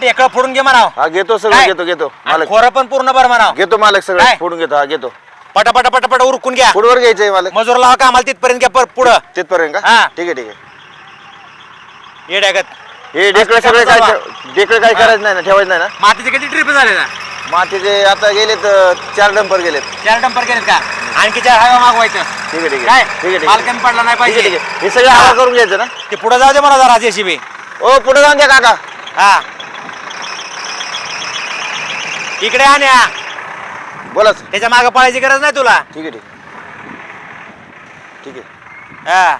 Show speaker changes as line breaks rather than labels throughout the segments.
ते ढेकळ फोडून घे म्हणाव.
हा घेतो सगळं
काय?
घेतो घेतो. मालक.
खोरं पण पूर्ण भर म्हणाव.
घेतो मालक सगळं
काय?
फोडून घेतो हा घेतो.
पटा पटा पटा पटा उरकून घ्या.
पुढवर घ्यायचंय मालक.
मजूर लावा का आम्हाला तिथपर्यंत घ्या पर- पुढं.
तिथपर्यंत का?
हा.
ठीक आहे ठीक आहे.
ये डागत
हे डेकडे सगळे काय डेकडे काय करायचं नाही ना ठेवायचं नाही ना?
मातीचे किती ट्रिप झाले ना?
मातीचे आता गेलेत चार डंपर गेलेत.
चार डंपर गेलेत का? आणखी चार हवा मागवायचं.
ठीक आहे ठीक
काय?
आहे ठीक आहे ठीक
माल
आहे.
कमी पडला नाही
ठीक आहे, ठीक
पाहिजे
आहे. हे सगळं हवा करून घ्यायचं ना?
ते पुढे जाऊ दे मला जरा जेसीबी.
ओ पुढे जाऊन द्या काका.
हा. इकडे आण्या
बोला.
त्याच्यामागे पळायची गरज नाही तुला.
ठीक आहे ठीक आहे. ठीक आहे
हा.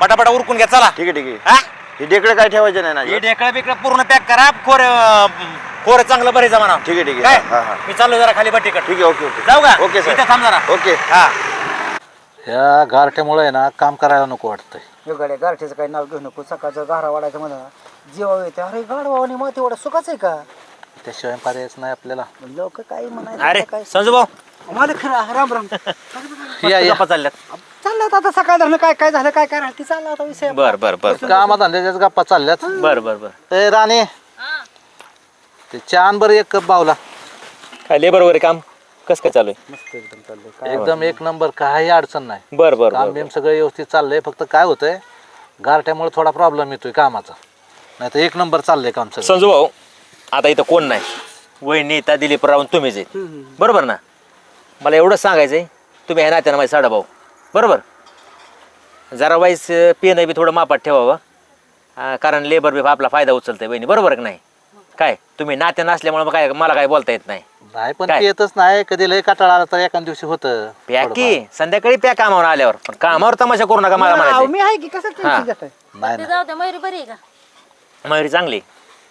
पटापटा उरकून घ्या चला.
ठीक आहे ठीक आहे.
हा?
हे डेकडे काय ठेवायचे नाही ना
हे ढेकळं बिकळं पूर्ण पॅक करा. खोर खोर चांगलं भरायचं म्हणा
ठीक आहे ठीक आहे. हा हा.
मी चाललो जरा खाली बट्टीकडे
ठीक आहे ओके ओके.
जाऊ का?
Okay sir.
इथं थांब जरा.
ओके.
हा.
या गारठ्यामुळे ना काम करायला नको वाटतंय.
वेगळ्या गारठ्याचं काही नाव घेऊ नको. सकाळचं गारा वाढायचं म्हणा. जेव्हा येते अरे गाडवाने मग तेवढं सुखाच आहे का?
त्याशिवाय पर्यायच नाही आपल्याला.
लोक काही म्हणायचं
अरे
काय
संजू भाऊ.
मला खरं राम राम.
या या.
गप्पा चालल्यात.
चाललं आता सकाळ धरणं काय काय झालं काय काय राहते चाललं आता विषय.
बर बर बर.
कामात धंद्याच्याच गप्पा चालल्यात.
बर बर बर.
ए राणे. ते चान बरं एक कप बावला.
काय लेबर वगैरे काम? कस काय चालू आहे?
एकदम एक नंबर काही अडचण नाही.
बर बर
काम बिम सगळं व्यवस्थित चाललंय. फक्त काय होतंय गारठ्यामुळे थोडा प्रॉब्लेम येतोय कामाचा. नाही तर एक नंबर चाललंय काम सगळं.
संजू भाऊ आता इथं कोण नाही? वहिनी नेता दिलीप रावण तुम्हीच आहे. बरोबर ना? मला एवढंच सांगायचंय तुम्ही आहे नात्यानं माझे साडा भाऊ. बरोबर? जरा वाईस पेन बी थोडं मापात ठेवावं. कारण लेबर बी आपला फायदा उचलतंय बहिणी बरोबर का नाही? काय? तुम्ही नात्या नसल्यामुळे मग काय मला काय बोलता येत नाही.
नाही पण
काय?
ते येतच नाही. कधी लय कटाळा आला तर एका दिवशी होतं.
प्या की. संध्याकाळी प्या कामावर आल्यावर. पण कामावर तमाशा करू नका मला म्हणायचं
मी आहे की कसं
हा.
नाही
ते
नाही.
जाऊ द्या मयुरी बरी आहे का?
मयुरी चांगली?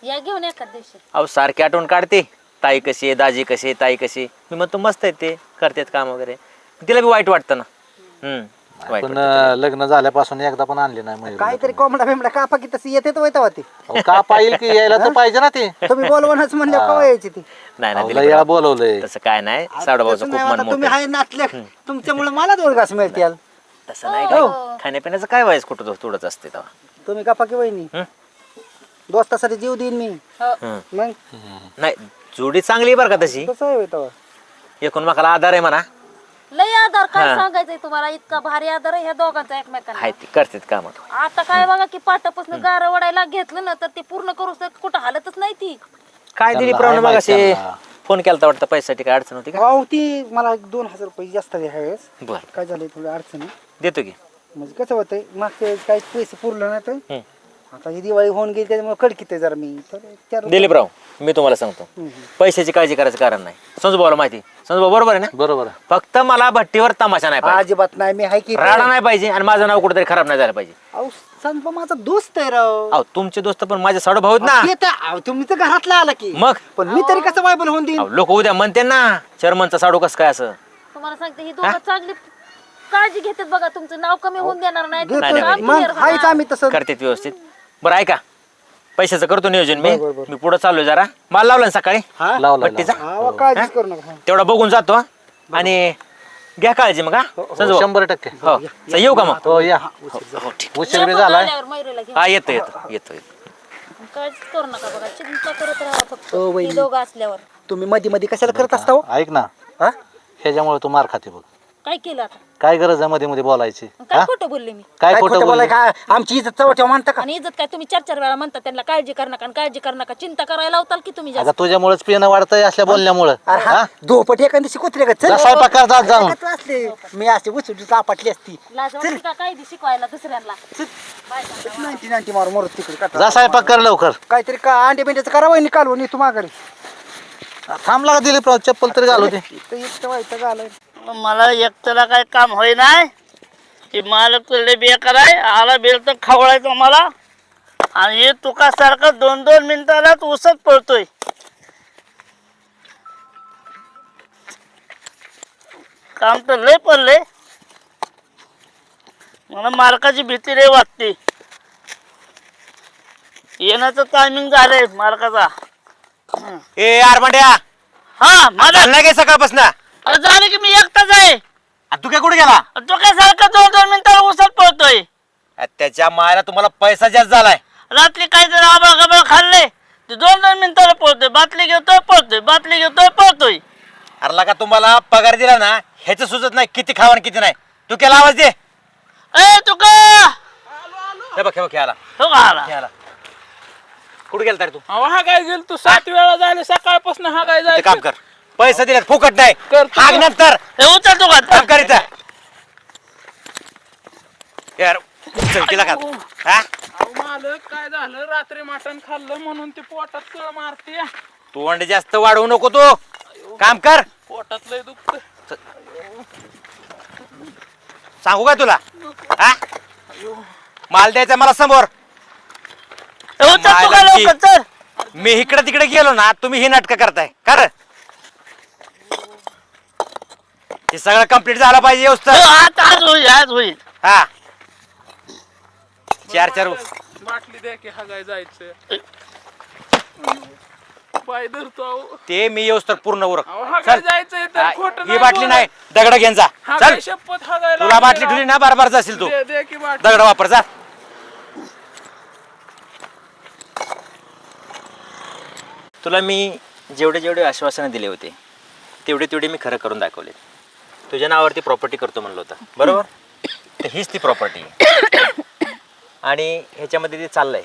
या घेऊन एखाद दिवशी.
अहो सारखी आठवण काढते. ताई कशी आहे दाजी कशी आहे ताई कशी आहे. मी म्हणतो मस्त आहे ते करतात काम वगैरे. तिला बी वाईट वाटतं ना. हम्म वाईट
पण
वाटतं.
अं, लग्न झाल्यापासून एकदा पण आणली नाही.
काहीतरी कोंबडा बिमडा कापा की तसं येते तो येते ती.
अहो, का पाहिजे की यायला तर पाहिजे ना ते.
तुम्ही बोलवणच म्हणलं कवा यायची ती?
नाही नाही
वेळा
राव,
बोलवलंय.
तसं काय नाही. साडूभाऊचं
तसं
खूप
नाही
मन
आता तुम्ही
मोठं
आहे. नातल्या तुमच्यामुळे मला दोन घास मिळतील.
तसं नाही काय खाण्यापिण्याचं काय व्हायचं कुठं थोडंच असते तेव्हा?
तुम्ही कापा की वहिनी?
हं?
दोस्तासाठी जीव देईन मी.
हं.
मग?
नाही जोडी चांगली आहे बरं का तशी.
कसं आहे तेव्हा
एकूण मकाला आधार आहे म्हणा.
लय आधार काय
हा.
सांगायचंय तुम्हाला? इतका भारी आधार आहे ह्या दोघांचा एकमेकांना.
आहे ती करतात काम.
आता काय बघा की पाटापासून गार वडायला घेतलं ना तर ते पूर्ण करू कुठं हालतच नाही ती.
काय
आहे
रावने मग असे. फोन केला वाटतं पैशासाठी काय अडचण होती का?
अहो ती मला एक दोन हजार रुपये जास्त द्या ह्यावेळेस
बरं.
काय झालंय थोडी अडचणी
देतो की.
म्हणजे कसं होतंय मागच्या वेळेस काही पैसे पुरलं नाही तर
हं.
आता ही दिवाळी होऊन गेली त्याच्यामुळे कडकीत आहे जरा मी. तर चार
दिलीपराव मी तुम्हाला सांगतो. पैशाची काळजी करायचं कारण नाही. संजू भाऊला माहिती. संजू भाऊ बरोबर आहे ना?
बरोबर आहे.
फक्त मला भट्टीवर तमाशा नाही पाहिजे.
अजिबात नाही मी आहे की
राडा नाही पाहिजे आणि माझं नाव कुठेतरी खराब नाही झालं पाहिजे.
अहो संप माझा दोस्त आहे राव.
अहो तुमचे दोस्त पण माझे साडू भाऊ आहेत ना.
ते तर- अहो, तुम्ही तर घरातला आला की.
मग?
पण मी तरी कसं बायबल होऊन देईन?
लोक उद्या म्हणते ना चर्मनचा साडू कसं काय असं?
तुम्हाला सांगते ही दोघं चांगली काळजी घेतात बघा तुमचं नाव कमी होऊन देणार नाही.
घेतोय. आम्ही तसं.
करतात व्यवस्थित. बरं ऐका. पैशाचं करतो नियोजन मी.
बरं, बरं, बरं.
मी पुढे चाललोय जरा. मला लावलं ना सकाळी?
हा?
लावला
काळजीच करू नका
तेवढा बघून जातो आणि घ्या काळजी मग हा. संजू भाऊ.
शंभर टक्के.
हो. चल, येऊ का मग?
हो या.
हो, ठीक.
उशीर बी झालाय
आल्यावर मयुरीला घेऊन.
हा येतो येतो येतो येतो.
काळजीच करू नका बघा. चिंता करत राहा फक्त.
हो,
ही
वहिनी.
दोघं असल्यावर.
तुम्ही मध्ये मध्ये कशाला करत असता हो?
ऐक ना.
हा?
ह्याच्यामुळे तू मार खाते बघ.
काय केलं आता?
काय गरज आहे मध्ये मध्ये बोलायची?
काय
हा?
खोटं बोलले मी?
काय खोटं बोलले?
बोलाय का आमची इज्जत चवठ्या म्हणता का?
आणि इज्जत काय तुम्ही चार चार वेळा म्हणता त्यांना काळजी कर नका आणि काळजी कर नका. चिंता करायला लावताल की तुम्ही
अगं
जास्त?
तुझ्यामुळेच पिणं वाढतंय असल्या बोलण्यामुळं.
अरे हा, झोपट एखादी कुत्रे का? चल.
जा स्वयंपाक कर, जा, जाऊन.
ऐकत असले. मी असे उचलून आपटली असती.
लाज वाटते का? काय बी शिकवायला दुसऱ्यांना? बायकांना.
नाईन्टी मार तिकडे
स्वयंपाक कर लवकर.
काहीतरी का अंडे बिंड्याचं करावं निकालवून तू माघारी.
थांबला का दिलीप चप्पल तरी घालू दे.
इथं इतकं वाईट आलंय
मला एकट्याला काय काम होई नाही की मालक तुला बेकार आहे. आला बेल तर खवळायचं मला. आणि हे तुका सारखं दोन दोन मिनिटालाच उसत पडतोय. काम तर लय पडले मला मालकाची भीती रे वाटते. येण्याचं टायमिंग झालंय मालकाचा.
ए आरमांड्या.
हा माझा
चालला काय सकाळपासून?
अरे झालं की मी एकटाच आहे.
तू काय कुठे गेला?
तो काय सारखं दोन दोन मिनिटाला उसत पळतोय.
त्याच्या मायला तुम्हाला पैसा जास्त झालाय.
रात्री काहीतरी आबळ गबळ खाल्ले ते दोन दोन मिनिटाला पळतोय. बाटली घेतोय पळतोय. बाटली घेतोय पळतोय.
अरे का तुम्हाला पगार दिला ना ह्याच सुचत नाही किती खावा आणि किती नाही. तू केला आवाज दे.
ए तू का?
हे बघ हे बघ खेळाला
तो का आला?
खेळाला कुठे गेलता रे तू?
अहो हा काय गेल तू. सात वेळा झाले सकाळपासून हा काय
ते
जायचं.
काम कर. पैसा दिला फुकट नाही.
करतो.
हाग नंतर.
हे उचल तू का
काम कर इथं. यार चल केला का? हा?
अहो मालक काय झालं? रात्री मटण खाल्लं म्हणून ते पोटात कळ मारते.
तोंड जास्त वाढवू नको तू. काम कर.
पोटात लय दुखत
सांगू का तुला? हा? माल द्यायचा मला समोर.
हे उचल तू का
मायलाची.
लवकर? चल.
मी इकडे तिकडे गेलो ना तुम्ही ही नाटकं करताय. कर हे सगळं कंप्लीट झालं पाहिजे
हे
व्यवस्था
आज आज होईल आज होईल.
हा. चार चार
बाटली द्या की हा काय जायचं पाय धरतो अहो.
ते मी येऊस तर पूर्ण उरक.
अहो हा काय
चल
जायचंय तर
हा,
खोटं
ही बाटली नाही दगड घेऊन जा.
हा
चल.
शपथ हा
तुला बाटली ठेवली ना. बार बार जाशील तू.
दे दे की बाटली.
दगड वापर जा. तुला मी जेवढे जेवढे आश्वासनं दिले होते तेवढे तेवढे मी खरं करून दाखवले तुझ्या नावावरती प्रॉपर्टी करतो म्हणलं होतं. बरोबर? तर हीच ती प्रॉपर्टी आणि ह्याच्यामध्ये ते चाललंय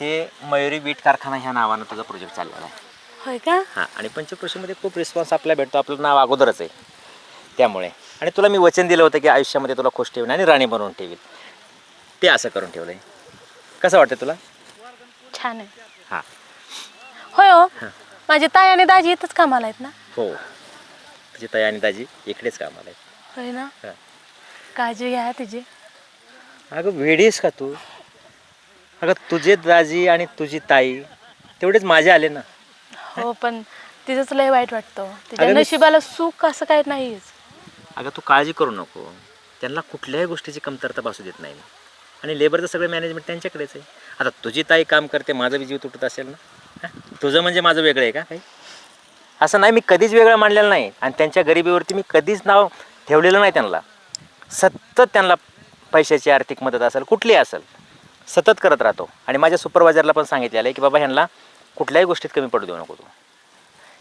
हे मयुरी वीट कारखाना ह्या नावानं तुझा प्रोजेक्ट चाललेला आहे.
होय का?
हां आणि पंचकृषीमध्ये खूप रिस्पॉन्स आपल्याला भेटतो. आपलं नाव अगोदरच आहे. त्यामुळे. आणि तुला मी वचन दिलं होतं की आयुष्यामध्ये तुला खुश ठेवीन आणि राणी बनवून ठेवील ते असं करून ठेवलं आहे कसं वाटतं तुला?
छान आहे.
हां.
होय हो. माझी ताई आणि दाजी इथंच कामाला आहेत ना?
हो. तुझी ताई आणि दाजी इकडेच कामाला आहेत.
होय ना?
हा.
काळजी घ्या तिची.
अगं वेडीस का तू? अगं तुझे दाजी आणि तुझी ताई तेवढेच माझे आले ना.
हो पण तिचंच लय वाईट वाटतं. तिच्या
अगं मी-
नशिबाला सुख असं काही नाहीच.
अगं तू काळजी करू नको. त्यांना कुठल्याही गोष्टीची कमतरता भासू देत नाही. आणि लेबरचं सगळं मॅनेजमेंट त्यांच्याकडेच आहे. आता तुझी ताई काम करते माझा बी जीव तुटत असेल ना? हं? तुझं म्हणजे माझं वेगळं आहे का काही? असं नाही मी कधीच वेगळं मांडलेलं नाही. आणि त्यांच्या गरिबीवरती मी कधीच नाव ठेवलेलं नाही त्यांना. सतत त्यांना पैशाची आर्थिक मदत असेल कुठलीही असेल सतत करत राहतो. आणि माझ्या सुपरवायझरला पण सांगितलेलं आहे की बाबा ह्यांना कुठल्याही गोष्टीत कमी पडू देऊ नको तू.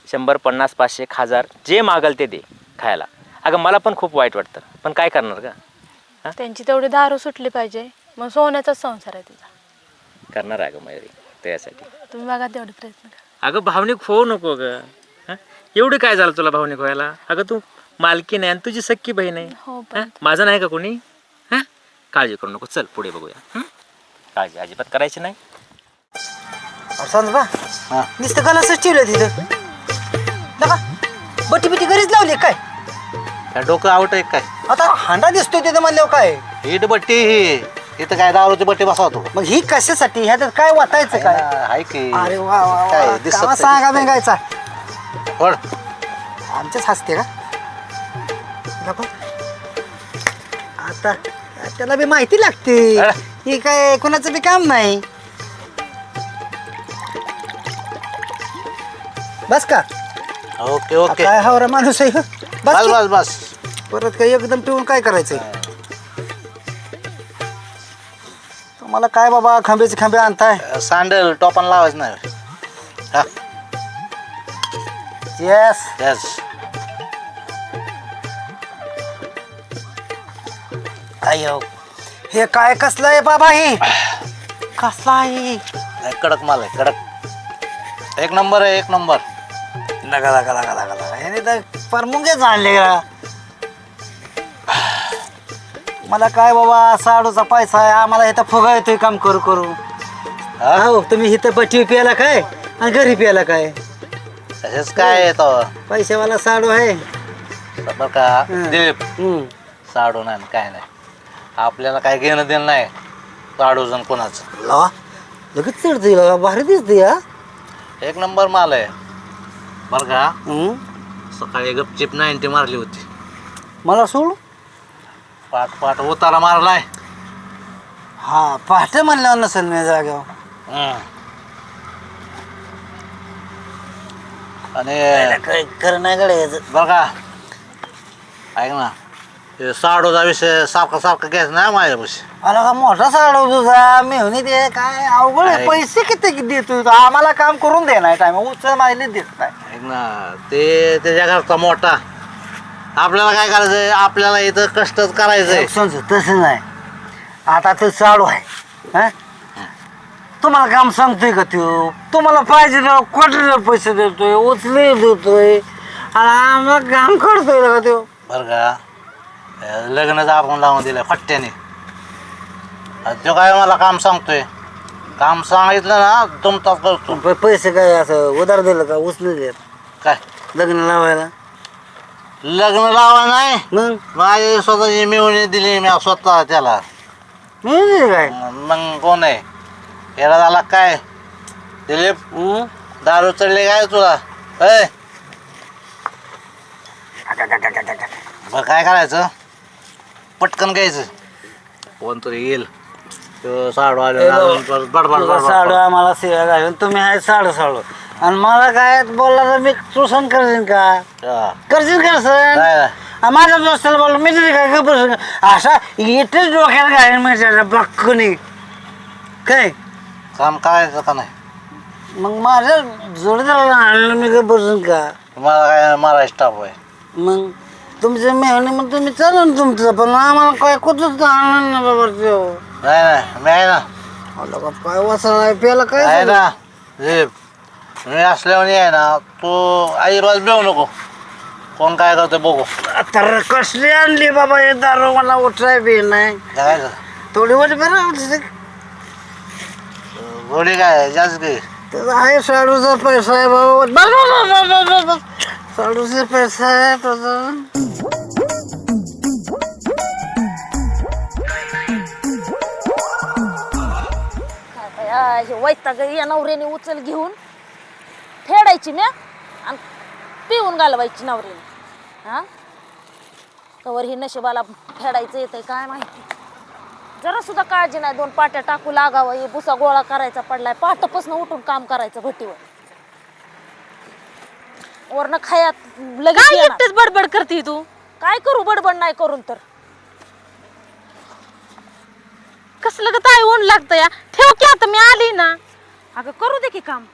शंभर पन्नास पाचशे एक हजार जे मागल ते दे खायला. अगं मला पण खूप वाईट वाटतं. पण काय करणार का
त्यांची तेवढी दारू सुटली पाहिजे. मग सोन्याचाच संसार आहे तिचा.
करणार आहे अगं मयुरी त्यासाठी.
तुम्ही बघा तेवढे प्रयत्न करा.
अगं भावनिक होऊ नको ग? एवढं काय झालं तुला भावनिक व्हायला? अगं तू मालकीण आहे आणि तुझी सख्खी बहीण आहे.
हो
हं?
पण
माझं नाही का कोणी? हां? काळजी करू नको. चल पुढे बघूया. हं? काळजी अजिबात करायची नाही.
समज बा नुसतं गलासच ठेवलं तिथं. बघा बटी बिटी घरीच लावली काय?
काय डोकं आवट आहे काय?
आता हांडा दिसतोय तिथं म्हणल्यावर काय?
हीट बट्टी ही. इथं काय दारूची बट्टी बसवतो
मग ही कशासाठी? ह्याच्यात काय वाटायचं काय?
हाय की.
अरे वा वा वा.
काय दिसत नाही,
सांगा
दिसत. नाही. पळ.
आमचेच हसते का? नको. आता त्याला बी माहिती लागते.
अरे.
ही काय कोणाचं बी काम नाही. बस का?
Okay okay.
काय हवरा माणूस आहे हो. बस
बस
की.
बस बस.
परत काही एकदम पिऊन काय करायचंय? तुम्हाला काय बाबा खांब्याचे खांबे आणताय?
सँडल टोपन लावायचं नाही. हा.
येस
येस
अयो हे काय कसलं आहे बाबा हे? कसला आहे?
कडक माल आहे कडक. एक नंबर आहे एक नंबर.
लगा लगा लगा लगा लगा याने तर परमुंगे झाले मला काय बाबा साडूचा पैसा आहे आम्हाला इथं फुगा येतोय काम करू करू. हो? तुम्ही इथं बटी प्यायला काय? आणि घरी प्यायला काय?
तसेच काय आहे तो?
पैशावाला साडू आहे.
बरं का दिलीप.
हम्म.
साडू नाही काय नाही. आपल्याला काय घेणं देणं नाही. साडू जण कोणाचं?
लावा लगेच चढते भारी दिसते हा.
एक नंबर माल आहे. बरं का
हम्म.
सकाळी गपचिप नाईन्टी मारली होती.
मला सोड.
पाठ पाठ उतारा मारलाय.
हा पहाटे म्हणल्यावर नसेल मी जाग्यावर
हम्म. आणि
खरं नाही गड्या याचं.
बरं का ऐक ना. ते साडूचा विषय सारखा सारखा घ्यायचा नाही माझ्यापाशी
मला का मोठा साडव तुझा? मेहनी ते काय अवघड आहे.
आहे.
पैसे किती देतो तू? आम्हाला काम करून दे नाही टाइम उचल माहिती देत नाही.
ऐक ना. ते त्याच्या घरचा मोठा. आपल्याला काय करायचंय? आपल्याला इथं कष्टच करायचंय.
तसं नाही. आता ते चालू आहे. हा? तुम्हाला काम सांगतोय का त्यो? तुम्हाला पाहिजे ना क्वार्टर पैसे देतोय उचले देतोय. आणि आम्हाला काम करतोय का त्यो.
बरं का? लग्नाचं आपण लावून दिलंय फट्ट्याने. तो काय मला काम सांगतोय? काम सांगितलं ना तुमचा करतो.
प- पैसे काय असं उधार दिलं का उचले देत?
काय?
लग्न लावायला?
लग्न लावा नाही?
मग?
माझी स्वतःची मिळवणी दिली मी स्वतः त्याला.
मिळते काय?
मग कोण आहे? याला झाला काय? दिलीप
हं?
दारू चढले काय तुला? ए! बरं काय करायचं? पटकन घ्यायचं. कोणतरी येईल. तो साडू आले बडबड
तुझा
बडबड
साडू आम्हाला सेवा घालून तुम्ही आहे साडू साडू. आणि मला काय बोलला तर मी तुसन करशील का?
हा.
करशील का सर. आणि माझ्या दोस्ताला बोललो मी तरी काय गप्प असा इथेच डोक्यात घालेन मी त्याच्या बक्कनी काय?
काम करायचं का नाही?
मग माझ्या जोडीदाराला आणलं मी गप्प बसून का?
तुम्हाला काय मारा स्टाफ आहे.
मग तुमचे मेहने मग तुम्ही चालू ना तुमचं पण आम्हाला काय कुठंच आणलं ना बाबा त्यो.
नाही नाही मी आहे ना.
आलं का काय वाचला प्याला काय
आहे? ना. दिलीप मी असल्यावर आहे ना तू अजिबात बेऊ नको. कोण काय करतोय बघू.
तर कसली आणली बाबा हे दारू मला उठाय बी नाही.
जगायचं
थोडी वाट बरं
गोडी काय जास्त घे
त्याचा आहे साडूचा पैसा आहे बाबा बस, बस, बस, बस, बस, बस. साडूचा पैसा आहे त्याचा
वैताग या नवऱ्याने उचल घेऊन फेडायची म्या आणि पिऊन घालवायची नवऱ्याने. हा? कवर ही नशिबाला फेडायचं येतंय काय माहिती. जरा सुद्धा काळजी नाही. दोन पाट्या टाकू लागावं. हे भुसा गोळा करायचा पडलाय. पाटपासून उठून काम करायचं भटीवर वरनं खायात लगेच
काय
येणार.
एकटेच बडबड करते तू?
काय करू? बडबड नाही करून तर.
कसलं ग ताई ऊन लागतं या? ठेव की आता मी आली ना.
अगं करू दे की काम.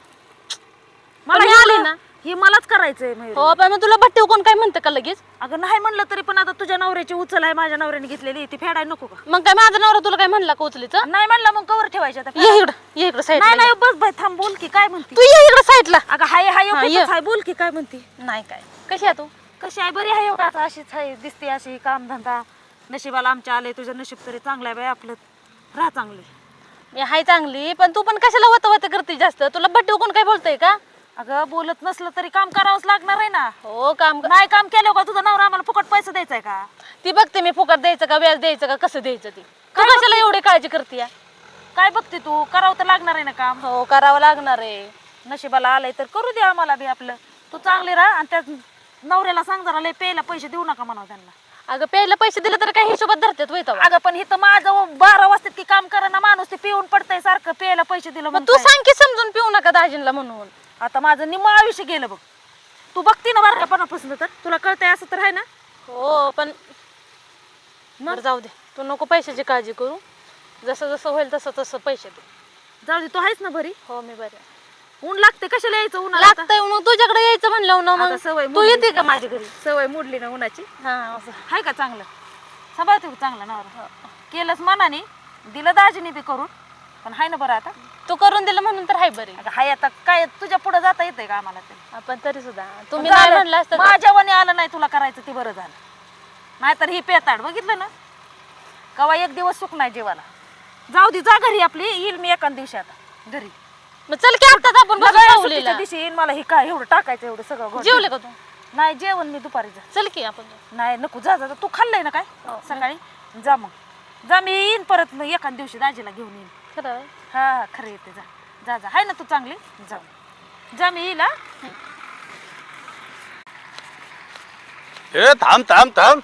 पण मी
हे
आले
मला-
ना.
हे मलाच करायचंय मयुरी.
हो पण मग तुला भट्टी कोण काय म्हणतं का लगेच?
अगं नाही म्हणलं तरी पण आता तुझ्या नवऱ्याची उचल आहे माझ्या नवऱ्याने घेतलेली ती फेडाय नको का?
मग काय माझा नवरा तुला काय म्हणला का उचलीचं?
नाही म्हणलं मग कवर ठेवायचं आता.
ये इकडं ये इकडं
नाही
साईडला
नाही बस थांब बोल की काय म्हणते?
तू ये इकडं साईडला
अगं हाय हाय
हा,
एवढंच
ये.
आहे बोल की काय म्हणते?
नाही काय. कशी आहे तू?
कशी आहे बरी आहे एवढं आता अशीच आहे दिसते अशी काम धंदा. नशिबाला आमच्या आले तुझं नशीब तरी चांगलं आहे बाई आपलं. राहा चांगली.
मी हाय चांगली पण तू पण कशाला वत वत करते जास्त? तुला भट्टी कोण काय बोलतोय का?
अगं बोलत नसलं तरी काम करावंच लागणार आहे ना.
हो काम
नाही काम केलं का? तुझा नवरा आम्हाला फुकट पैसे द्यायचा आहे का?
ती बघते मी फुकट द्यायचं का व्याज द्यायचं का कसं द्यायचं ती. तू कशाला एवढी काळजी करते
काय बघते तू? करावं तर लागणार आहे ना काम.
हो करावं लागणार आहे.
नशिबाला आलंय तर करू दे आम्हाला बी आपलं. तू चांगली राहा आणि त्या नवऱ्याला सांग जरा लय प्यायला पैसे देऊ नका म्हणावं त्यांना.
अगं प्यायला पैसे दिले तर काय हिशोबात धरतात वैताव
अगं पण इथं माझं बारा वाजतात की काम करा ना माणूस ते पिऊन पडतंय सारखं प्यायला पैसे दिलं
मग तू? सांग की समजून पिऊ नका दाजींला म्हणून.
आता माझं निम्म आयुष्य गेलं बघ. तू बघती ना बारकापणापासून तर. तुला कळतंय असं तर आहे ना?
हो पण बरं जाऊ दे. तू नको पैशाची काळजी करू. जसं जसं होईल तसं तसं पैसे दे.
जाऊ दे तू आहेस ना बरी?
हो मी बरे
ऊन लागते कशाला यायचं उन्हाळा
लागतंय मग तुझ्याकडे यायचं म्हणलं ना मग.
सवय
तू
मोडली.
येते का माझ्या घरी?
सवय मोडली ना उन्हाची?
हा असं.
आहे का चांगलं? सांभाळते का चांगलं नवरा. केलंच मनाने? दिलं दाजीने बी करून? पण हाय ना बरं आता.
तू करून दिलं म्हणून तर हाय बरे.
अगं हाय आता. काय तुझ्या पुढे जाता येतंय का आम्हाला ते?
आपण तरी सुद्धा. तुम्ही नाही म्हणलं असतं तर-
आलं नाही तुला करायचं ते बरं झालं. नाहीतर ही पेताड बघितलं ना? कवा एक दिवस सुख नाही जीवाला. जाऊ दे जा घरी आपली. येईल मी एका दिवशी आता. घरी.
मग चल की आताच आपण
बघा. सुट्टीच्या दिवशी येईन मला हे काय एवढं टाकायचं एवढं सगळं.
जेवले का तू?
नाही जेवण मी दुपारी जा
चल की आपण जाऊ.
नाही नको जा जा जा. तू खाल्लंय ना काय? सकाळी? जा मग. जा मी येईन परत मग एखाद दिवशी दाजीला घेऊन येईन.
खरं?
हा खरं येते. जा जा जा. आहे ना तू चांगली? जा. जा मी येईल हा
ए थांब थांब थांब.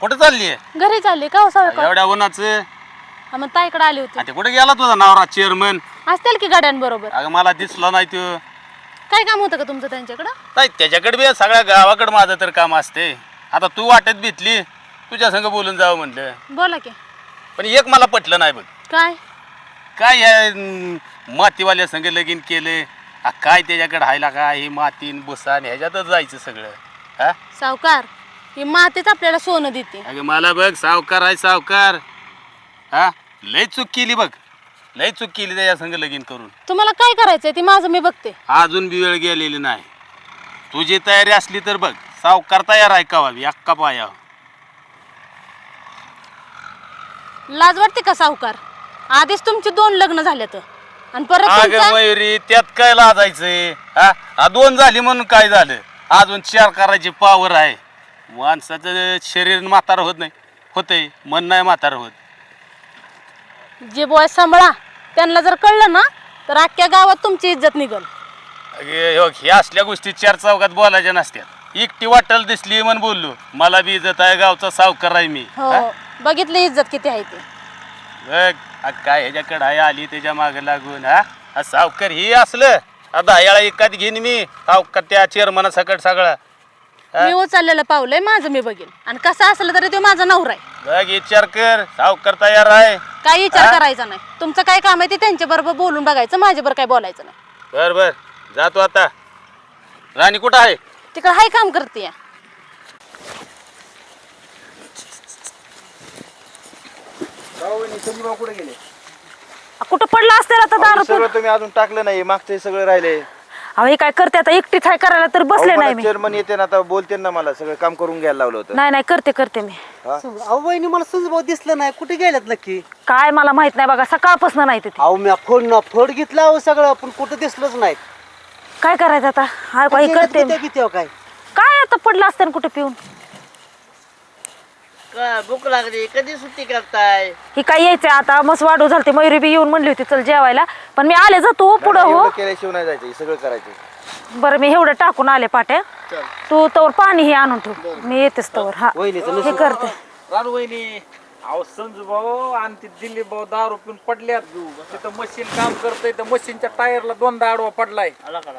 कुठे चालली
घरी चालले का हो सावकार
एवढ्या उन्हाचं?
हा, मग ताईकडे आले होते.
आता कुठे गेला तुझा नवरा चेअरमन
असतील की गाड्यांबरोबर?
अगं मला दिसला नाही तो.
काय काम होतं का तुमचं त्यांच्याकडं?
नाही त्याच्याकडे बी सगळ्या गावाकडे माझं तर काम असते. आता तू वाटत भेटली तुझ्या संग बोलून जावं म्हणलं.
बोला की.
पण एक मला पटलं नाही बघ.
काय?
काय या अं, मातीवाल्या संग लगीन केले? आ, काय त्याच्याकडे हायला काय? ही मातीन बुसान ह्याच्यातच जायचं सगळं. हा?
सावकार ही मातीच आपल्याला सोनं देते.
अगं मला बघ सावकार आहे सावकार. हा? लय चूक केली बघ. लय चूक केली त्याच्या संग लगीन करून.
तुम्हाला काय करायचंय ते माझं मी बघते.
अजून बी वेळ गेलेली नाही. तुझी तयारी असली तर बघ. सावकार तयार आहे का बी अक्का पाया.
लाज वाटते का सावकार? आधीच तुमची दोन लग्न झाल्यात आणि परत
अगं
तुमचा-
मयुरी त्यात काय लाजायचंय? हा? दोन झाली म्हणून काय झालं? अजून चार करायची पावर आहे. माणसाचं शरीर म्हातारं होत नाही. होतंय मन नाही म्हातारं होत.
जे बॉय सांभाळा त्यांना जर कळलं ना तर अख्ख्या गावात तुमची इज्जत निघल.
अगे हो, ह्या असल्या गोष्टी चार चौकात बोलायच्या नसत्यात. एकटी वाटेल दिसली म्हणून बोललो. मला बी इज्जत आहे गावचा सावकार आहे मी.
हो
हा?
बघितलं इज्जत किती आहे ते.
बघ काय ह्याच्याकडे आहे आली त्याच्यामागे लागून हा? आ, सावकार ही असलं. आता याला एकात घेईन मी. सावकार त्या चेअरमना सकट सगळा?
मी उचललेलं पावलंय माझं मी बघेन. आणि कसं असलं तरी तो माझा नवरा आहे.
बघ विचार कर. सावकार तयार आहे.
काही विचार करायचा नाही. तुमचं काय काम आहे ते त्यांच्या बरोबर बोलून बघायचं माझ्याबरोबर काय बोलायचं नाही.
बर बर. जातो आता. राणी कुठं आहे?
तिकडे हाय काम करते
कुठं पडला असते आता दारू?
सगळं तुम्ही अजून टाकलं नाही मागचे सगळं राहिले.
अहो हे काय करते आता? एकटीच आहे करायला तर बसले नाही मी.
चेअरमन येते ना आता बोलते ना मला सगळं काम करून घ्यायला लावलं होतं.
नाही नाही करते करते मी.
अहो वहिनी मला संजूभाऊ दिसलं नाही. कुठे गेल्यात नक्की?
काय मला माहीत नाही बघा सकाळपासून नाही तिथे
अहो मी फोड फोड घेतला अहो सगळं पण कुठं दिसलंच नाही
काय करायचं आता? हा काही करते मी.
किती काय?
काय आता पडलं असतं ना कुठे पिऊन?
का भूक लागली? कधी सुट्टी करताय?
ही काय यायचंय आता? मस्त वाढू झालते मयुरी बी येऊन म्हणली होती चल जेवायला. पण मी आले जातो पुढं हो.
एवढं केल्याशिवाय नाही जायचं हे सगळं करायचं.
बरं मी एवढं टाकून आले पाट्या. तू तवर पाणी हे आणून ठेव. मी येतेच तवर. हा. हे करते.
रानू वहिनी. अहो संजू भाऊ आणि ते दिलीप भाऊ दारू पिऊन पडल्यात. तिथं मशीन काम करतंय तर मशीनच्या टायरला दोनदा आडवा पडलाय.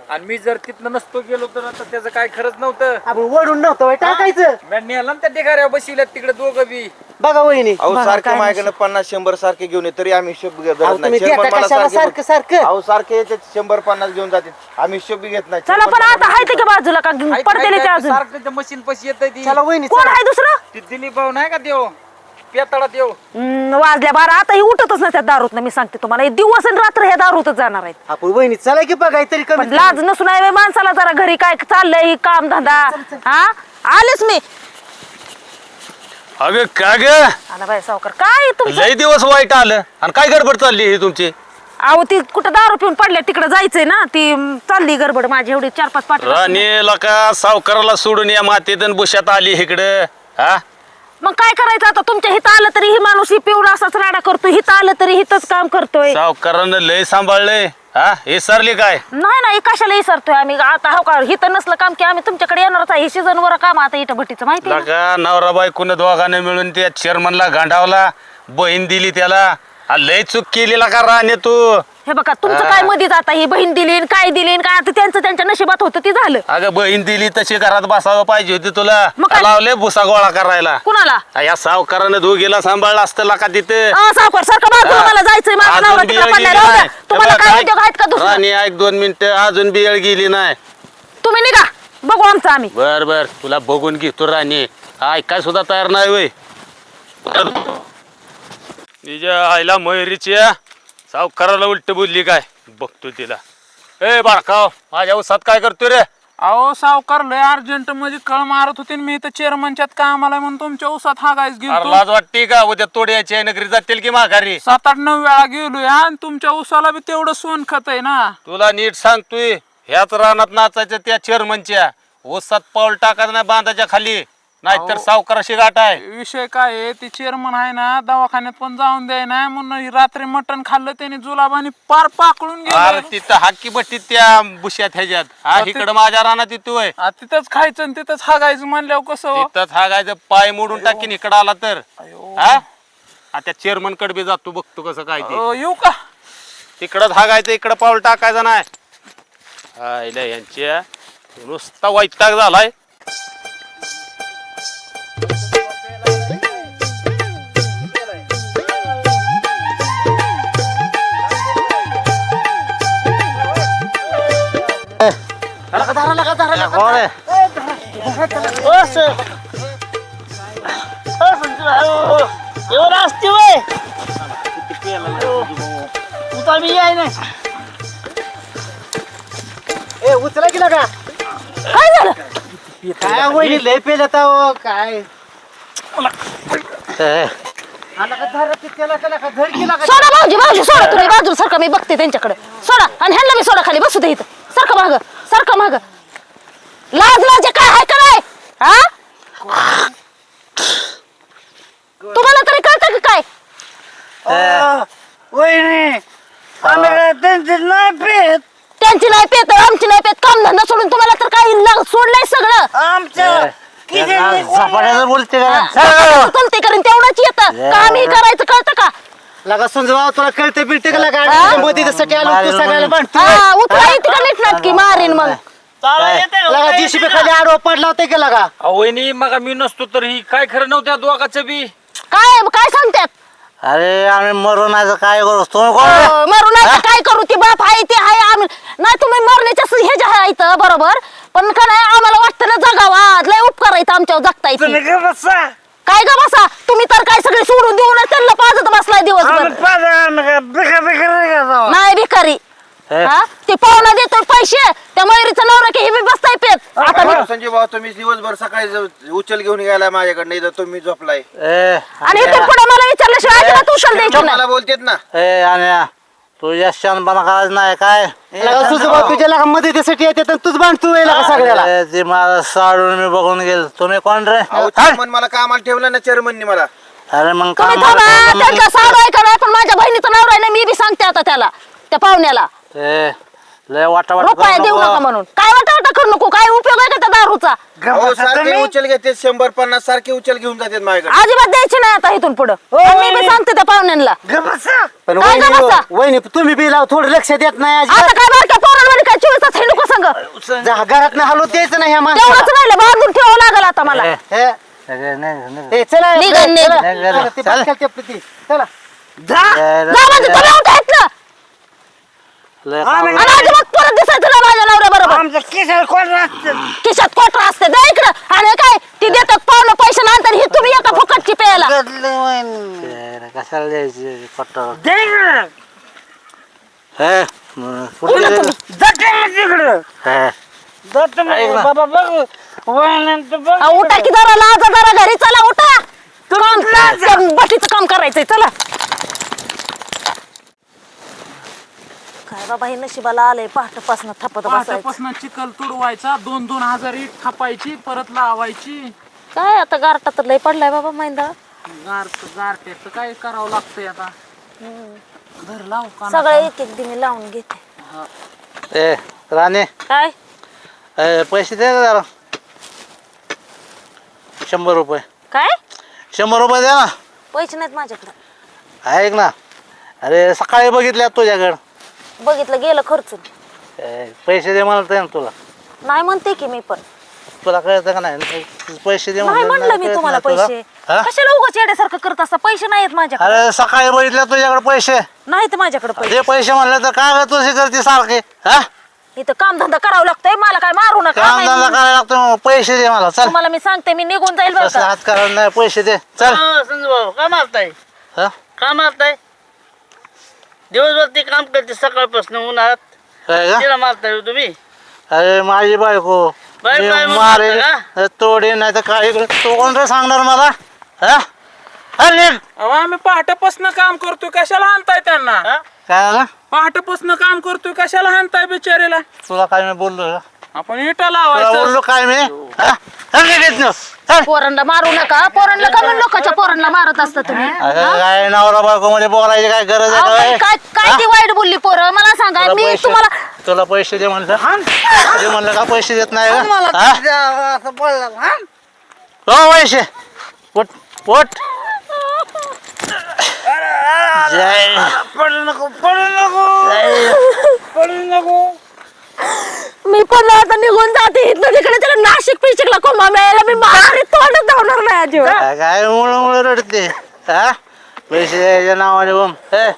आणि मी जर तिथनं नसतो गेलो तर आता त्याचं काय खरंच नव्हतं.
आपण वडून नव्हतं टाकायचं.
मी नेला ना त्या ढिगाऱ्या बसल्या तिकडे दोघं बी.
बघा वहिनी
अहो
बघा,
सारखं
काय
माझ्याकडनं पन्नास शंभर सारखे घेऊन ये तरी आम्ही हिशोब घेत
अहो, तुम्ही
नाही
देता
Chairman मला
कशाला
सारखे
सारखं सारखं?
अहो सारखे येते शंभर पन्नास घेऊन जाते. आम्ही हिशोब बी घेत नाही.
चला पण आता हाय ते का बाजूला? का अजून?
सारखं मशीन पशी येत ती.
चला वहिनी
कोण आहे दुसरं?
ती दिलीप भाऊ नाही का देव? पेताळा देव
हम्म, वाजल्या बारा. आता ही उठतच ना त्या दारूत मी सांगते तुम्हाला हे दिवस आणि रात्र ह्या दारूतच जाणार आहेत.
आपण वहिनी चला की बघाय तरी कमी
लाज नसून आहे बाई माणसाला जरा घरी काय चाललंय काम धंदा. हा? आलेच मी.
अगं का ग?
आला बाई सावकार काय तुमचं?
लय दिवस वाईट आलं. आणि काय गडबड चालली ही तुमची?
अहो ती कुठं दारू पिऊन पडल्या? तिकडे जायचंय ना? ती अं, चालली गडबड माझी एवढी चार पाच पाठ
राणीला का सावकाराला सोडून या मातीत आणि बुशात आली इकडं? हा?
मग काय करायचं आता? तुमच्या हिथं आलं तरी ही माणूस ही पिऊन असाच राडा करतो. हिथं आलं तरी हिथंच काम करतोय.
सावकारानं लय सांभाळलंय. हा? हे सरली काय?
नाही नाही कशाला विसरतोय आम्ही? आता हो का हिथं नसलं काम की आम्ही तुमच्याकडे येणारच आहे. हे सीझन वर काम आता इथं भट्टीचं माहिती आहे ना?
लका नवरा बायकोनं दोघांना मिळून त्या चेअरमनला गांडावला बहीण दिली त्याला. आ, लय चूक केलेला का राणे तू?
हे बघा तुमचं काय मध्ये जाता ही बहीण दिली न काय दिली न काय? आता त्यांचं त्यांच्या नशिबात होतं ते झालं.
अगं बहीण दिली तशी घरात बसावं पाहिजे होती तुला.
मग काय?
लावले भुसा गोळा करायला.
कुणाला?
आ, या सावकारानं दोघीला सांभाळलं असतं का तिथे.
अं, सावकार सारखं बाजूला मला जायचंय माझा
अजून
नवरा
बिळ
तिकडे
गेली
पडलाय राहू द्या.
नाही.
तुम्हाला काय उद्योग आहेत का दुसरं?
राणी ऐक दोन मिनिटं अजून बिळ गेली नाही.
तुम्ही निघा बघू आमचं आम्ही.
बर बर तुला बघून घेतो राणी. ऐकाय सुद्धा तयार नाही वय तिच्या आईला मयुरीच्या सावकाराला उलट बोलली काय? बघतो तिला. ए बाळकाव माझ्या उसात काय करतो रे?
अहो सावकार लय अर्जंटमध्ये कळ मारत होते आणि मी तर चेअरमनच्यात कामाला म्हणून तुमच्या उसात हा गायस
अरे
गेलो
लाज वाटते का? उद्या तोड्याची आहे नगरी जातील की माघारी?
सात आठ नऊ वेळा गेलोय हा, आणि तुमच्या उसाला बी तेवढं सोन खत आहे ना?
तुला नीट सांगतोय ह्याच रानात नाचायचं त्या चेअरमनच्या ओसात पाऊल टाकायचं नाही बांधाच्या खाली. नाहीतर सावकाराशी गाठ आहे.
विषय काय आहे ते चेअरमन आहे ना दवाखान्यात पण जाऊन द्याय ना म्हणून ही रात्री मटण खाल्लं त्याने जुलाबाने पार पाकळून
अरे
गेलं
तिथं हाकी बट्टीत त्या बुश्यात ह्याच्यात. हा इकडं माझ्या रानात तिथू आहे
आ, तिथंच खायचं आणि तिथंच हागायचं म्हणल्यावर कसं? हो?
तिथंच हागायचं पाय मोडून टाकीन इकडं आला तर. हा? आ, त्या चेअरमनकडे बी जातो बघतो कसं काय ते.
अ, येऊ का?
तिकडंच हागायचं इकडं पाऊल टाकायचं नाही. आईला यांच्या. नुसता वैताग झालाय.
हो हो एवढं असते वय मी
ए उचला का
काय झालं?
काय वहिनी लय पेल काय?
ए,
आला का धर की त्याला त्याला का धर की लागा
सोडा भाऊजी भाऊजी सोडा तुम्ही. बाजूला सारखा मी बघते त्यांच्याकडे. सोडा. आणि ह्यांना मी सोडा खाली. बसू दे इथं. सारखं माग सारखं माग. लाज लाज काय आहे का नाही? हा? तुम्हाला तरी कळतं की काय?
वहिनी आम्ही काय त्यांचे नाही पेत.
त्यांची नाही पेत आमची नाही पेत. काम धंदा सोडून तुम्हाला तर काही सोडलंय सगळं.
आमच्या
झपाट्याचं बोलते का?
चलते करीन तेवढंच येतं. काम ही करायचं कळतं का?
लगा समजा तुला कळते बिळते का लगा?
हा?
मोदीसाठी आलो तू सगळ्याला
हा उतरा येते का नीट नाटकी मारीन मग?
चाला येते
लगा
का?
जीसीबी खाली आडवा पडला होता की लगा?
वहिनी मग मी नसतो तर ही काय खरं नव्हत्या दोघाचं बी?
काय काय सांगतात
अरे आम्ही काय करू? तुम्ही कोण? रे?
अं, मरू नाही तर काय करू? ती बाप आहे ते आहे आम्ही नाही तुम्ही मरण्याच्या स- हे जे आहे इथं बरोबर? पण का नाही आम्हाला वाटतं ना जगावा लय उपकार आहेत आमच्यावर जगता येते काय का बसा? तुम्ही तर काय सगळे सोडून देऊन त्यांना पाजत बसलाय दिवसभर. नाही भिकारी. हा? ते पाहुणा देतोय पैसे. त्या मयुरीचा नवरा की हे बी बसताय पेत. आता मी
संजय भाऊ तुम्ही दिवसभर सकाळी ज- उचल घेऊन गेला माझ्याकडे इथं तुम्ही झोपलाय.
ए
आणि इथून पुढे मला विचारल्याशिवाय अजिबात उचल द्यायची नाही.
मला बोलतेत ना.
ए आणि तुझ्या शानपणा करायचं नाही काय?
लगा तुझं भाऊ तुझ्या लगा मदतीसाठी येते तर तूच बांधतोय लगा सगळ्याला?
ते मला साडून मी बघून गेलो. तुम्ही कोण रे?
अहो मला कामाला ठेवलं ना चेअरमननी मला.
अरे मग
तुम्ही
कामाला
थांबा
ठेवलं
त्यांचा साडू आहे का नाही पण माझ्या बहिणीचं नवरा आहे ना मी बी सांगते आता त्याला त्या पाहुण्याला.
ए लय वाटा वाटा
रुपया
करू
देऊ
नको.
नका म्हणून काय वाटा वाटा करू नको काय उपयोग आहे का त्या दारूचा
अहो सारखे उचल घेते शंभर पन्नास सारखे उचल घेऊन जातात माझ्याकडे
अजिबात द्यायची नाही आता इथून पुढं आणि मी बी सांगते त्या पाहुण्यांना
पण
काय
वहिनी
गं बसा?
वहिनी तुम्ही बी लाव थोडं लक्ष देत नाही
आता
अजिबात.
काय बारक्या पोरांवर काय चोवीस तास हे नको सांग
जा, घरात हलवत द्यायचं नाही ह्या
तेवढंच
माणसाला
राहिलं बांधून ठेवावं लागल आता मला
ए,
हे,
ए, नाही, नाही.
हे, चला
निघ,
चला,
निघ.
चला,
निघ,
चला, ते
चल.
बाटक्याला ते आपलं ते. चला
ए,
जा म्हणजे तुम्ही उठा इथनं.
लय
आणि अजिबात परत दिसायचं ना माझ्या नवऱ्या बरोबर खिशात कोटरा असते द्या इकडं आणि काय ती देतात पाहुणं पैसे नंतर हे तुम्ही एका फुकटची प्यायला
कशाला द्यायची पट्टा मग कुठे
हा, उठा की जरा लाजा जरा घरी चला उठा काम बटीचं काम करायचंय चला काय? बाबा हे नशिबाला आलंय पहाटपासून थपत बसायचं.
पहाटेपासून चिखल तुडवायचा दोन दोन हजार इट थापायची परत लावायची.
काय आता गारटा तर लय पडलाय बाबा मैंदा.
गार गारट्याचं काय करावं लागतंय आता? धर लाव का
सगळं एक एक दिमी लावून घेते.
ए राणे.
काय?
ए, पैसे दे ना जरा. शंभर रुपये.
काय?
शंभर रुपये द्या ना.
पैसे नाहीत माझ्याकडे.
ऐक ना. अरे सकाळी बघितल्या तुझ्याकडं.
बघितलं गेलं खर्चून.
ए, पैसे दे मला ना तुला.
नाही म्हणते की मी पण.
तुला कळतं का नाही? पैसे दे
नाही
म्हणलं,
म्हणलं
नाही
मी
कळत
तुम्हाला
तुला?
पैसे.
हा?
कशाला उगाच येड्यासारखं करत असता? पैसे नाहीत माझ्याकडे.
अरे सकाळी बघितल्या तुझ्याकडे पैसे.
नाहीत माझ्याकडे पैसे.
पैसे म्हणले तर काय तुझी करते सारखे? हा?
इथं काम धंदा करावं लागतंय. मला काय मारू नका
काम
नाही,
धंदा करायला लागतो पैसे दे मला. चल.
तुम्हाला मी सांगते मी निघून जाईल बरं का?
हात करायला नाही पैसे दे. चल.
हा, संजूभाऊ का मारताय
हा?
का मारताय दिवसभर ते काम करते सकाळपासून उन्हाळ्यात.
काय का?
तिला मारताय हो तुम्ही?
अरे माझी बायको.
बायको
मी
आहे म्हणून
मारेल
म्हणता
तोडे नाही तर काय? करेल. तो कोण रे सांगणार मला? हा? अरे.
अहो, आम्ही पहाटेपासून काम करतोय कशाला हाणताय त्यांना?
काय झालं?
पहाटेपासून काम करतोय कशाला हाणताय बिचारीला?
तुला काय मी बोललो का
आपण इटा
तुला
लावायचं
बोललो काय मी? हा? चल निघित न. चल.
पोरांना मारू नका पोरांना का म्हणून लोकांच्या पोरांना मारत असता तुम्ही?
अगं, काय नवरा बायको मध्ये बोलायची काय गरज
अहो,
आहे
पण काय काय ती वाईट बोलली पोरं? मला सांगा
तुला
मी
पैसे-
तुम्हाला
तुला पैसे दे म्हणलं. दे म्हणलं का पैसे देत नाही का? हा?
त्या- असं बोलला हा?
हो पैसे. पोट पोट जय.
पडू नको पडू नको. पडू नको.
मी पण आता निघून जाते इथनं तिकडे. त्याला नाशिक पिशिकला कोमा मिळायला मी मारी तोंड धावणार नाही अजिबात.
काय- काय मुळ मुळ रडते? हा? पैसे द्यायच्या नावाने बम हे.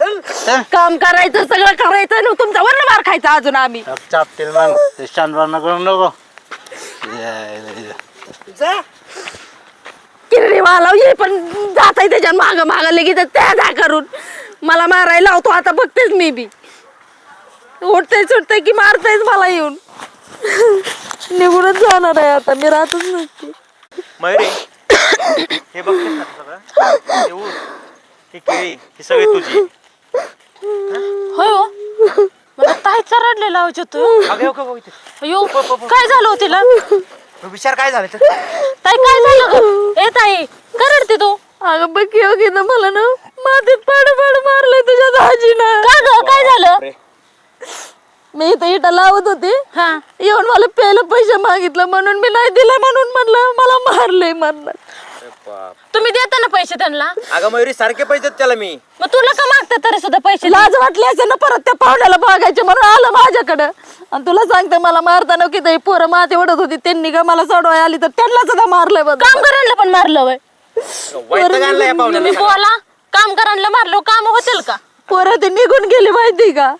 चल.
काम करायचं सगळं करायचं आणि तुमचा वर्ण मार खायचा अजून आम्ही.
चाप- चापतील मग. ते करून नको.
जा.
किरणी वाला ये पण जात आहे त्याच्या माग माग लगेच त्या जा करून. मला मारायला लावतो आता बघतेच मी बी. उठतय सुटतय की मारतायच मला येऊन. निघूनच जाणार आहे आता मी राहतच नसते.
मयुरी हे बघतेस ना तू सगळं. हे ऊस, ही केळी ही सगळी तुझी.
होय हो. मला ताईचा रडलेला आवाज येतो
अगं, अगं, अगं, इथे.
अयो काय झालं हो तिला?
विचार काय झाले तर?
ताई काय झालं ग? ए ताई का रडते तू?
अगं बघ की ना मला ना मातीत पाड पाड मारलंय तुझ्या दाजीनं.
का ग? काय झालं?
मी इथं इटा लावत होते.
हा.
येऊन मला प्यायला पैसे मागितलं म्हणून मी नाही दिला म्हणून म्हणलं मला मारलंय म्हणलं.
तुम्ही देता ना पैसे त्यांना?
अगं मयुरी सारखे पैसे त्याला मी.
मग तुला का मागतात तरी सुद्धा पैसे?
लाज वाटली असेल ना परत त्या पाहुण्याला बघायचे म्हणून आलं माझ्याकडं. आणि तुला सांगते मला मारताना की ते पोरं माती ओढत होती त्यांनी का मला सोडवाय आली तर त्यांना सुद्धा मारलंय बघ.
काम करायला पण मारलं वय.
वैताग आणला या पाहुण्याला
तुम्ही बोला काम करायला मारलो काम होतील का?
पोरं ते निघून गेली माहिती का?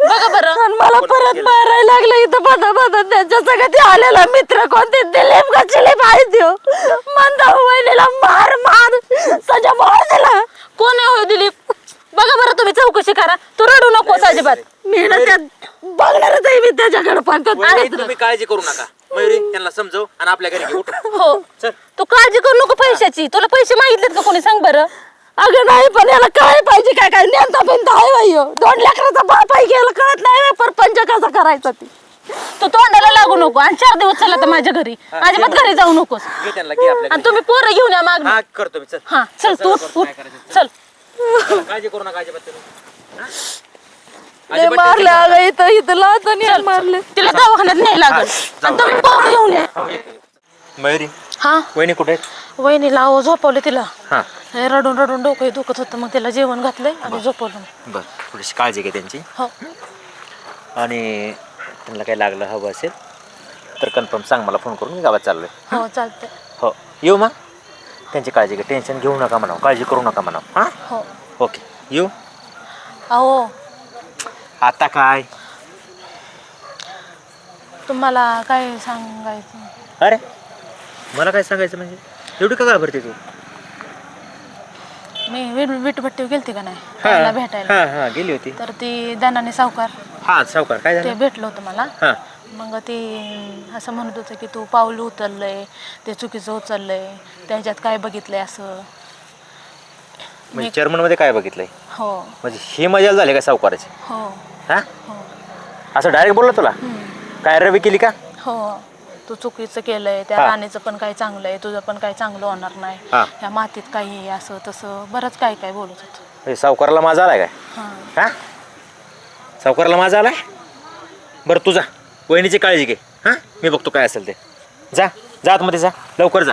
बघा बरं.
आणि मला परत मारायला लागलं इथं बघा बघा. त्यांच्या सगळं ते आलेला मित्र कोणते दिलीप का चिलीप आहे त्यो मंदा वहिनीला मार मार. सजा मार दिला
कोण आहे हो दिलीप? बघा बरं तुम्ही चौकशी करा. तू रडू नकोस अजिबात.
मी ना बघणारच आहे मी त्याच्याकडे पण. तो
वहिनी, तुम्ही काळजी करू नका. मयुरी त्यांना समजव आणि आपल्या घरी घेऊ
हो.
चल.
तू काळजी करू नको पैशाची. तुला पैसे मागितलेत का कोणी? सांग बरं.
अगं नाही पण याला काय पाहिजे काय काय नेमता बिनता आहे बाई ह्यो. दोन लेकराचा बाप आहे गेला कळत नाही बा, परपंच कसा करायचा ती.
तू तोंडाला लागू नको आणि चार दिवस चला तर माझ्या घरी. अजिबात घरी जाऊ नकोस.
घे त्यांना घे आपल्या
आणि तुम्ही पोरं घेऊन या माग.
हा करतो मी चल.
हा चल तू उठ, उठ. चल.
चल, काळजी करू नका अजिबात तुम्ही. हा?
लय
अजिबात
मारले
tension
अगं इथं इथं लाथाने मारले.
तिला दवाखान्यात नाही लागल. आणि तुम्ही पोरं घेऊन या.
नका. मयुरी
हा?
वहिनी कुठे आहेत?
वहिनीला अहो झोपवले तिला.
हा.
हे रडून रडून डोकं दुखत होतं मग तिला जेवण घातलंय आणि झोपवलं
बर. थोडीशी काळजी घे त्यांची.
हो.
आणि त्यांना काही लागलं हवं असेल तर कन्फर्म सांग मला फोन करून मी गावात चाललोय.
हो चालतंय.
हो. येऊ मग? त्यांची काळजी घे. टेन्शन घेऊ नका म्हणावं. काळजी करू नका म्हणावं. हां?
हो.
ओके. येऊ?
अहो
आता काय?
तुम्हाला काय सांगायचं?
अरे मला काय सांगायचं म्हणजे? एवढी का घाबरते तू?
मी वीट वीटभट्टी गेलती का नाही? त्याला भेटायला.
हां हां गेली होती.
तर ती दानाने सावकार.
हां सावकार. काय
ते
झालं?
भेटलं होतं मला.
हां.
मग ते असं म्हणत होतं की तू पाऊल उचललंय ते चुकीचं उचललंय त्याच्यात काय बघितलंय असं.
म्हणजे चेअरमनमध्ये काय बघितलंय?
हो.
म्हणजे हे मजा झाले का सावकाराची?
हो.
हां?
हो.
असं डायरेक्ट बोललं तुला? काय रवी केली का?
हो. तू चुकीचं केलंय त्या. राणीचं पण काही चांगलं आहे तुझं पण काही चांगलं होणार नाही.
हा.
या मातीत काही आहे, असं तसं बरंच काय काय बोलत होतं.
हे सावकाराला माझा आलाय काय?
हां.
हां? सावकाराला माझा आलाय? बरं तुझा वहिनीची काळजी घे. हां? मी बघतो काय असेल ते. जा. जा आतमध्ये जा. लवकर जा.